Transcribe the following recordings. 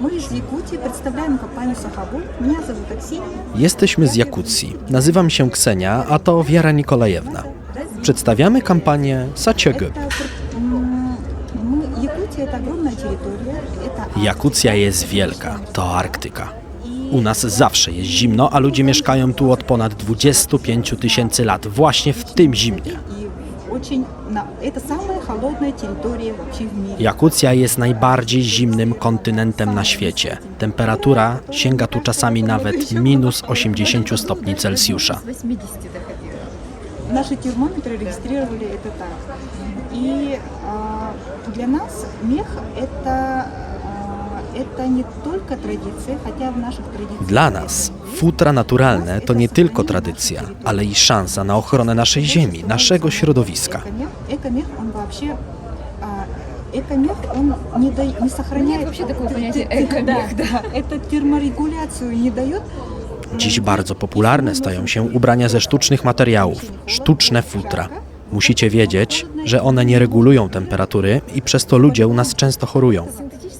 Мы из Якутии представляем компанию Сахабу. Меня зовут Аксинья. Jesteśmy z Jakucji. Nazywam się Ksenia, a to Wiara Nikolajewna. Przedstawiamy kampanię Saciego. Это, м, мы, Якутия это огромная территория. Это Jakucja jest wielka, to Arktyka. U nas zawsze jest zimno, a ludzie mieszkają tu od ponad 25 tysięcy lat, właśnie w tym zimnie. Jakucja jest najbardziej zimnym kontynentem na świecie. Temperatura sięga tu czasami nawet minus 80 stopni Celsjusza. Nasze termometry rejestrowali to tak. I dla nas miech to Dla nas futra naturalne to nie tylko tradycja, ale i szansa na ochronę naszej ziemi, naszego środowiska. Экомех, экомех, он вообще а, экомех, он не, дает, не сохраняет Нет вообще такого понятия Т- т- экомех, да, да, это терморегуляцию не дает. Dziś bardzo popularne stają się ubrania ze sztucznych materiałów, sztuczne futra. Musicie wiedzieć, że one nie regulują temperatury i przez to ludzie u nas często chorują.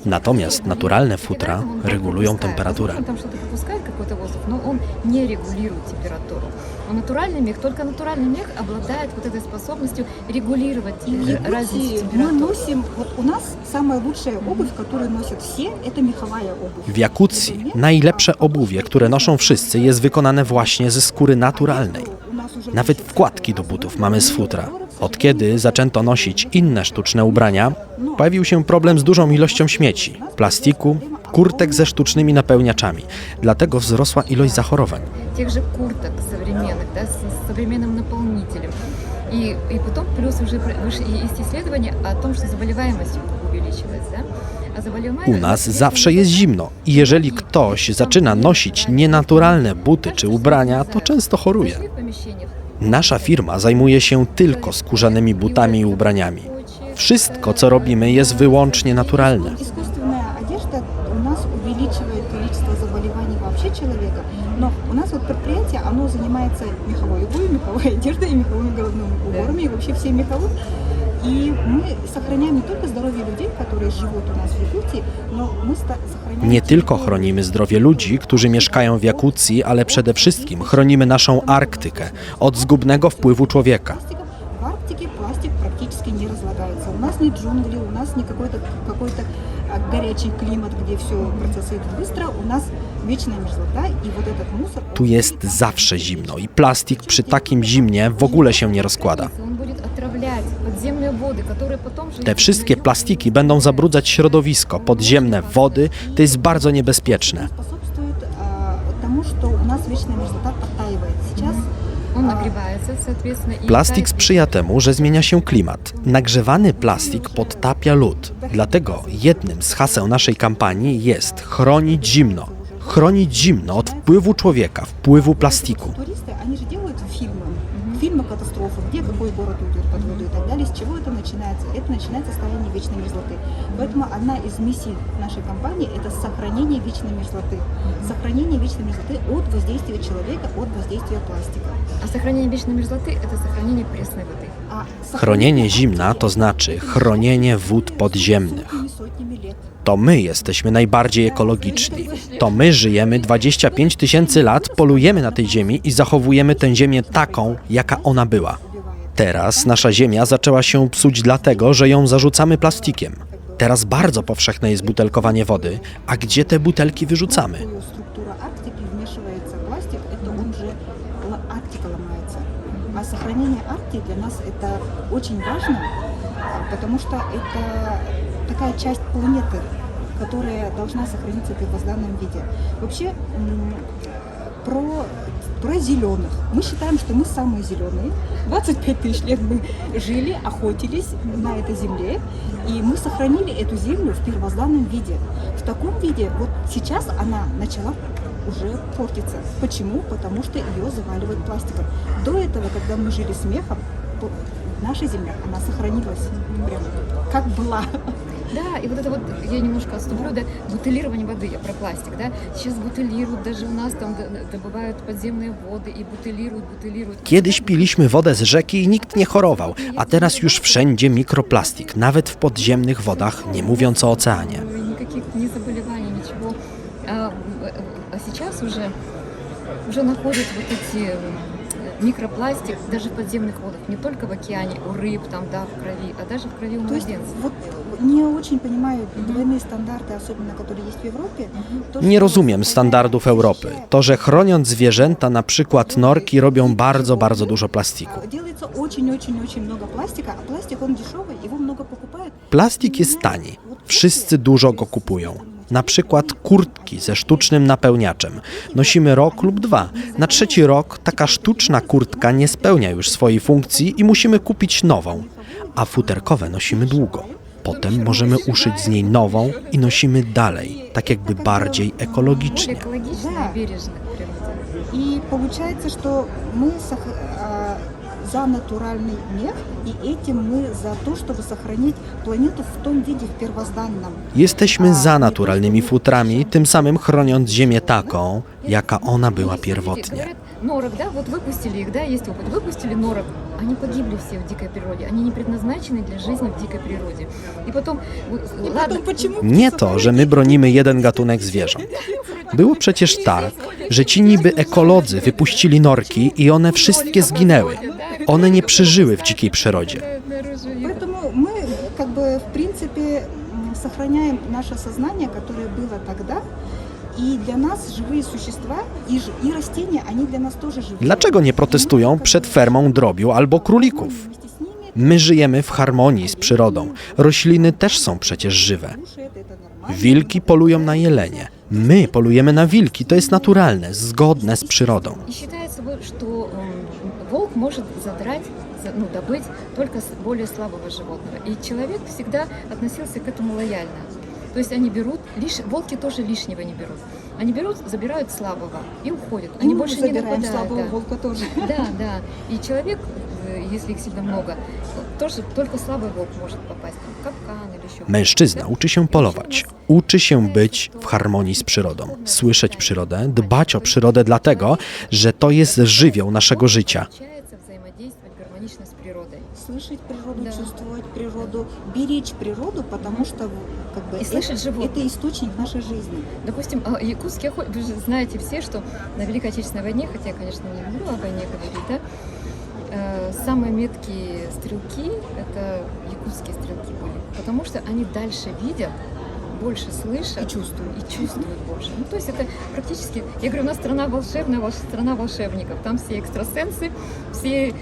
Natomiast naturalne futra regulują temperaturę. Он там что-то выпускает, какой-то воздух, но он не регулирует температуру. Но натуральный мех, только натуральный мех обладает вот этой способностью регулировать И в э, разницу Якутии мы температур. носим, вот у нас самая лучшая обувь, которую носят все, это меховая обувь. W Jakucji najlepsze obuwie, które noszą wszyscy, jest wykonane właśnie ze skóry naturalnej. У нас уже Nawet wkładki do butów mamy z futra. Od kiedy zaczęto nosić inne sztuczne ubrania, pojawił się problem z dużą ilością śmieci, plastiku, kurtek ze sztucznymi napełniaczami. Dlatego wzrosła ilość zachorowań. Тех же курток современных, да, с, с современным наполнителем. И, и потом плюс уже про- выше есть исследования о том, что заболеваемость увеличилась, да? А заболеваемость... U nas zawsze jest zimno i jeżeli ktoś zaczyna nosić nienaturalne buty czy ubrania, to często choruje. Зашли в помещениях, Nasza firma zajmuje się tylko skórzanymi butami i ubraniami. Wszystko, co robimy, jest wyłącznie naturalne. Искусственная одежда у нас увеличивает количество заболеваний вообще человека, но у нас вот предприятие, оно занимается меховой обувью, меховой одеждой и меховыми головными уборами, и вообще всем меховым. И мы сохраняем не только здоровье людей, которые живут у нас в Якутии, но мы ста- сохраняем... Nie tylko chronimy zdrowie ludzi, którzy mieszkają w Jakucji, ale przede wszystkim chronimy naszą Arktykę od zgubnego wpływu człowieka. пластика. В Арктике пластик практически не разлагается. У нас не джунгли, у нас не какой-то какой-то а, горячий климат, где все процессы идут быстро. У нас вечная мерзлота, и вот этот мусор... Tu jest zawsze zimno i plastik przy takim zimnie w ogóle się nie rozkłada. Он будет отравлять подземные воды, которые потом же... Te wszystkie plastiki będą zabrudzać środowisko, podziemne wody, to jest bardzo niebezpieczne. способствует а, тому, что у нас вечная мерзлота подтаивает. Сейчас Plastik sprzyja temu, że zmienia się klimat. Nagrzewany plastik podtapia lód. Dlatego jednym z haseł naszej kampanii jest chronić zimno. Chronić zimno od wpływu człowieka, wpływu plastiku. Катастрофы, где какой город уйдет под воду и так далее. С чего это начинается? Это начинается с состояния вечной мерзлоты. Поэтому одна из миссий нашей компании – это сохранение вечной мерзлоты. Сохранение вечной мерзлоты от воздействия человека, от воздействия пластика. А сохранение вечной мерзлоты – это сохранение пресной воды. А Chronienie zimna to znaczy chronienie wód podziemnych. сотнями, сотнями лет. To my jesteśmy najbardziej ekologiczni. To my żyjemy 25 tysięcy lat, polujemy na tej ziemi i zachowujemy tę ziemię taką, jaka ona była. Teraz nasza ziemia zaczęła się psuć dlatego, że ją zarzucamy plastikiem. Teraz bardzo powszechne jest butelkowanie wody, a gdzie te butelki wyrzucamy? Такую структура Арктики вмешивается пластик, это он же ла- Арктика ломается. А сохранение Арктики для нас это очень важно, а, потому что это такая часть планеты, Которая должна сохраниться в первозданном виде. Вообще про про зеленых. Мы считаем, что мы самые зеленые. 25 тысяч лет мы жили, охотились на этой земле, и мы сохранили эту землю в первозданном виде. В таком виде вот сейчас она начала уже портиться. Почему? Потому что ее заваливают пластиком. До этого, когда мы жили с мехом, наша земля, она сохранилась прям как была. Да, и вот это вот, я немножко отступлю, да, бутылирование воды, я про пластик, да, сейчас бутылируют, даже у нас там д- добывают подземные воды и бутылируют, бутылируют. Kiedyś piliśmy wodę z rzeki i nikt nie chorował, a teraz już wszędzie mikroplastik, nawet w podziemnych wodach, nie mówiąc o oceanie. Никаких ни заболеваний, ничего. сейчас уже, уже находят вот эти м, микропластик даже в подземных водах, не только в океане, у рыб, там, да, в крови, а даже в крови у То есть младенцев. вот не очень понимаю двойные стандарты, особенно которые есть в Европе. То, Nie что rozumiem сохраняя, standardów Europy. защищая To, że chroniąc zwierzęta, na przykład norki, robią bardzo, bardzo dużo plastiku. А, Делается очень-очень-очень много пластика, а пластик он дешевый, его много покупают. Plastik jest tani. Wszyscy dużo go kupują. Na przykład kurtki ze sztucznym napełniaczem. Nosimy rok lub dwa. Na trzeci rok taka sztuczna kurtka nie spełnia już swojej funkcji i musimy kupić nową. A futerkowe nosimy długo. Potem możemy uszyć z niej nową i nosimy dalej, tak jakby bardziej Более ekologicznie. экологично Да. и бережно к природе. И получается, что мы сох- а, за натуральный мех, и этим мы за то, чтобы сохранить планету в том виде, в первозданном. Jesteśmy za naturalnymi futrami, tym samym chroniąc Ziemię taką, jaka ona była Есть, pierwotnie. Говорят, норок, да, вот выпустили их, да, есть опыт. Выпустили норок, они погибли все в дикой природе. Они не предназначены для жизни в дикой природе. И потом, вот, И ладно, потом почему? Nie to, że my bronimy jeden gatunek zwierząt. Było przecież tak, że ci niby ekolodzy wypuścili norki i one wszystkie zginęły. One nie przeżyły w dzikiej przyrodzie. наружу их. Поэтому мы как бы в принципе м, сохраняем наше сознание, которое было тогда. И для нас живые существа и, ж- и растения, они для нас тоже живые. Dlaczego nie protestują przed fermą drobiu albo królików? Вместе с ними My żyjemy w harmonii z przyrodą. Rośliny też są przecież żywe. души это, это нормально. Wilki polują na jelenie. My polujemy na wilki. To jest naturalne, zgodne z przyrodą. И может задрать, за- ну, добыть только с более слабого животного. И человек всегда относился к этому лояльно. То есть они берут, лиш... волки тоже лишнего не берут. Они берут, забирают слабого и уходят. И Они мы больше не забираем нападают. слабого да. волка тоже. Да, да. И человек, э, если их сильно много, тоже только слабый волк может попасть там, в капкан или еще. Mężczyzna uczy się polować, uczy się być w harmonii z przyrodą, słyszeć przyrodę, dbać o przyrodę, dlatego, że to jest żywioł naszego życia. Слышать природу, Да. чувствовать природу, беречь природу, потому что как бы И слышать это, животных. это источник нашей жизни. Допустим, а, якутские охотники, вы же знаете все, что на Великой Отечественной войне, хотя я, конечно, не люблю о войне говорить, да, э, самые меткие стрелки – это якутские стрелки были, потому что они дальше видят, больше слышат И чувствуют. и чувствуют больше. Ну, то есть это практически, я говорю, у нас страна волшебная, волш- страна волшебников, там все экстрасенсы, все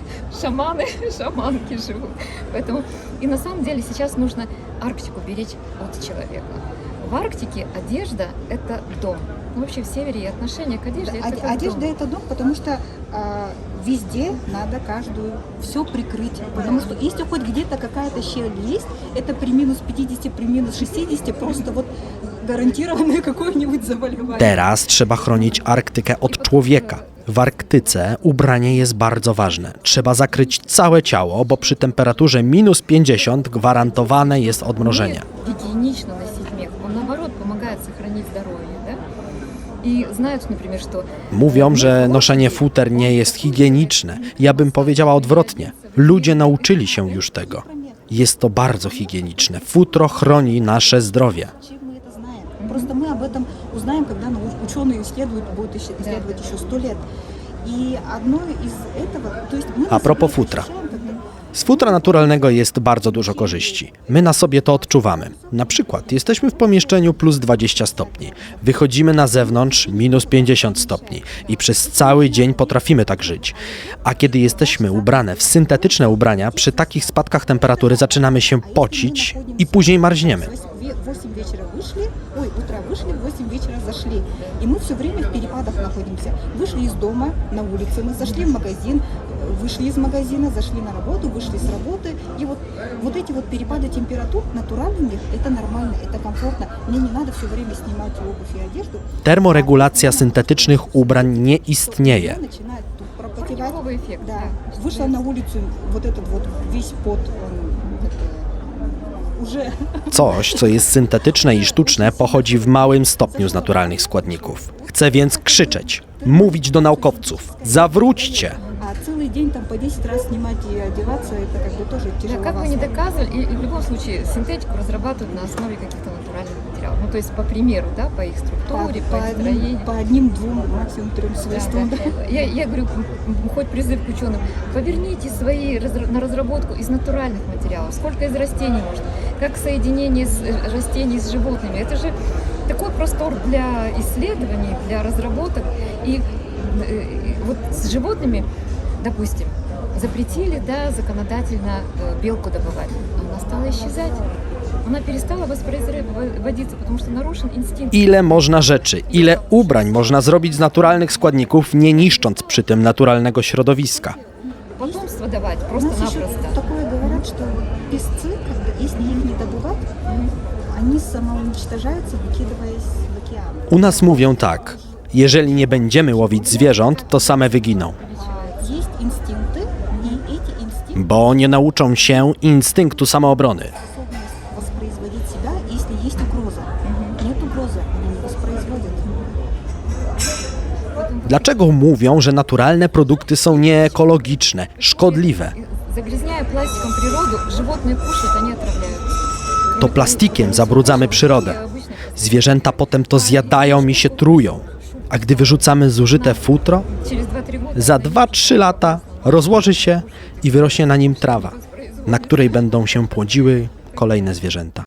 шаманы, шаманки живут. Поэтому и на самом деле сейчас нужно Арктику беречь от человека. В Арктике одежда – это дом. Ну, вообще в севере и отношение к одежде – это Оде- как Одежда дом. это дом, потому что а, везде надо каждую все прикрыть. Потому что если хоть где-то какая-то щель есть, это при минус 50, при минус 60 просто вот гарантированное какое-нибудь заболевание. Teraz trzeba chronić Arktykę od człowieka. W Arktyce ubranie jest bardzo ważne. Trzeba zakryć całe ciało, bo przy temperaturze minus 50 gwarantowane jest odmrożenie. Гигиенично носить мех. Он, наоборот, помогает сохранить здоровье, Mówią, że noszenie futer nie jest higieniczne. Ja bym powiedziała odwrotnie. Ludzie nauczyli się już tego. Jest to bardzo higieniczne. Futro chroni nasze zdrowie. Чем мы это знаем? Просто мы об этом узнаем, когда нау- ученые исследуют, будут иссле- исследовать еще сто лет. И одно из этого, то есть мы А на пропos себе футра. ощущаем, когда Z futra naturalnego jest bardzo dużo korzyści. My na sobie to odczuwamy. Na przykład jesteśmy w pomieszczeniu plus 20 stopni, wychodzimy na zewnątrz minus 50 stopni i przez cały dzień potrafimy tak żyć. A kiedy jesteśmy ubrane w syntetyczne ubrania, przy takich spadkach temperatury zaczynamy się pocić i później marzniemy. В 8 вечера вышли, ой, утра вышли, в 8 вечера зашли. И мы все время в перепадах находимся. Вышли из дома на улице, мы зашли в магазин, э, вышли из магазина, зашли на работу, вышли с работы. И вот, вот эти вот перепады температур натуральных, это нормально, это комфортно. Мне не надо все время снимать обувь и одежду. Termoregulacja syntetycznych ubrań nie istnieje. Мне начинает тут пропотевать. парниковый эффект. Да, вышла на улицу, вот этот вот весь пот, он это, уже Coś, co jest syntetyczne i sztuczne, pochodzi w małym stopniu z naturalnych składników. Chcę więc krzyczeć, mówić do naukowców: zawróćcie! Целый день там по 10 раз снимать и одеваться, это как бы тоже Да, тяжело. как бы не доказывали, и, в любом случае синтетику разрабатывают на основе каких-то натуральных материалов. Ну, то есть по примеру, да, по их по, структуре, по, по их одним, строению. по одним, двум, максимум трем Да, свойствам. да. Я, я говорю, хоть призыв к ученым, поверните свои на разработку из натуральных материалов, сколько из растений можно, как соединение с, э, растений с животными. Это же такой простор для исследований, для разработок. И, э, и вот с животными, допустим, запретили, да, законодательно э, белку добывать, а она стала исчезать. Она перестала воспроизводиться, потому что нарушен инстинкт. Ile można rzeczy, ile ubrań można zrobić z naturalnych składników, nie niszcząc przy tym naturalnego środowiska. Потомство давать У нас еще просто-напросто. такое говорят, что песцы, как бы, если их не добывать, они самоуничтожаются, выкидываясь в океан. U nas mówią tak: jeżeli nie będziemy łowić zwierząt, to same wyginą, bo nie nauczą się instynktu samoobrony. Dlaczego mówią, że naturalne produkty są nieekologiczne, szkodliwe? To plastikiem zabrudzamy przyrodę. Zwierzęta potem to zjadają i się trują. A gdy wyrzucamy zużyte futro, za 2-3 lata rozłoży się i wyrośnie na nim trawa, na której będą się płodziły kolejne zwierzęta.